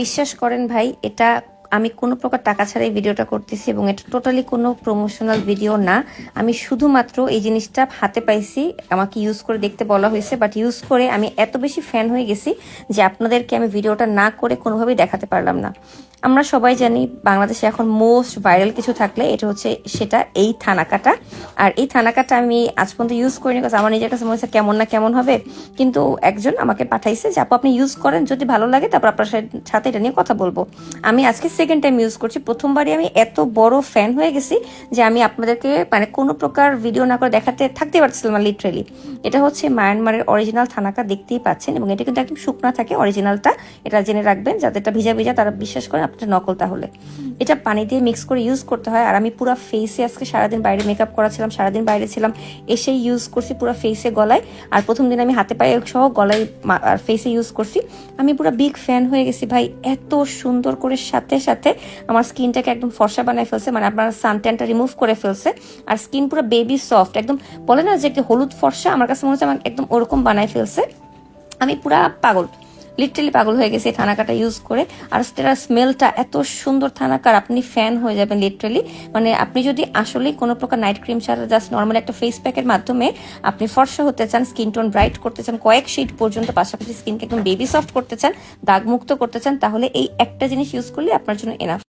বিশ্বাস করেন ভাই, এটা আমি কোনো প্রকার টাকা ছাড়াই ভিডিওটা করতেছি এবং এটা টোটালি কোনো প্রমোশনাল ভিডিও না। আমি শুধুমাত্র এই জিনিসটা হাতে পাইছি, আমাকে ইউজ করে দেখতে বলা হয়েছে বাট ইউজ করে আমি এত বেশি ফ্যান হয়ে গেছি যে আপনাদেরকে আমি ভিডিওটা না করে কোনোভাবেই দেখাতে পারলাম না। আমরা সবাই জানি বাংলাদেশে এখন মোস্ট ভাইরাল কিছু থাকলে এটা হচ্ছে সেটা এই থানাকাটা। আর এই থানাকাটা আমি আজ পর্যন্ত ইউজ করিনি কারণ আমার নিজের কাছে মনে হচ্ছে কেমন না কেমন হবে। কিন্তু একজন আমাকে পাঠাইছে যে, আপু, আপনি ইউজ করেন, যদি ভালো লাগে তারপর আপনার সাথে- এটা নিয়ে কথা বলব। আমি আজকে সেকেন্ড টাইম ইউজ করছি। প্রথমবারই আমি এত বড় ফ্যান হয়ে গেছি যে আমি আপনাদেরকে মানে কোনো প্রকার ভিডিও না করে দেখাতে, থাকতে পারছিলাম না লিটারেলি এটা হচ্ছে মায়ানমারের অরিজিনাল থানাকা, দেখতেই পাচ্ছেন। এবং এটা কিন্তু একদম শুকনা থাকে অরিজিনালটা এটা জেনে রাখবেন, যাতে এটা ভিজা ভিজা তারা বিশ্বাস করেন আপনার নকল তাহলে। এটা পানি দিয়ে মিক্স করে ইউজ করতে হয়। আর আমি পুরো ফেসে আজকে সারাদিন বাইরে মেকআপ করা ছিলাম সারাদিন বাইরে ছিলাম, এসেই ইউজ করছি পুরো ফেসে গলায়। আর প্রথম দিন আমি হাতে পায়ে সহ গলায় আর ফেসে ইউজ করছি। আমি পুরো বিগ ফ্যান হয়ে গেছি ভাই। এত সুন্দর করে সাথে সাথে আমার স্কিনটাকে একদম ফর্সা বানায় ফেলছে মানে আপনার সানট্যানটা রিমুভ করে ফেলছে। আর স্কিন পুরো বেবি সফট একদম বলে না যে একটু হলুদ ফর্সা, আমার কাছে মনে হচ্ছে আমার একদম ওরকম বানায় ফেলছে। আমি পুরা পাগল। লিটারালি পাগল হয়ে গেছে এই থানাকাটা ইউজ করে। আর সেটার স্মেলটা এত সুন্দর থানাকার, আপনি ফ্যান হয়ে যাবেন লিটারেলি মানে আপনি যদি আসলেই কোনো প্রকার নাইট ক্রিম ছাড়া জাস্ট নর্মাল একটা ফেস প্যাকের মাধ্যমে আপনি ফর্সা হতে চান স্কিন টোন ব্রাইট করতে চান, কয়েক শিট পর্যন্ত পাশাপাশি স্কিনকে একদম বেবি সফট করতে চান, দাগমুক্ত করতে চান, তাহলে এই একটা জিনিস ইউজ করলে আপনার জন্য এনাফ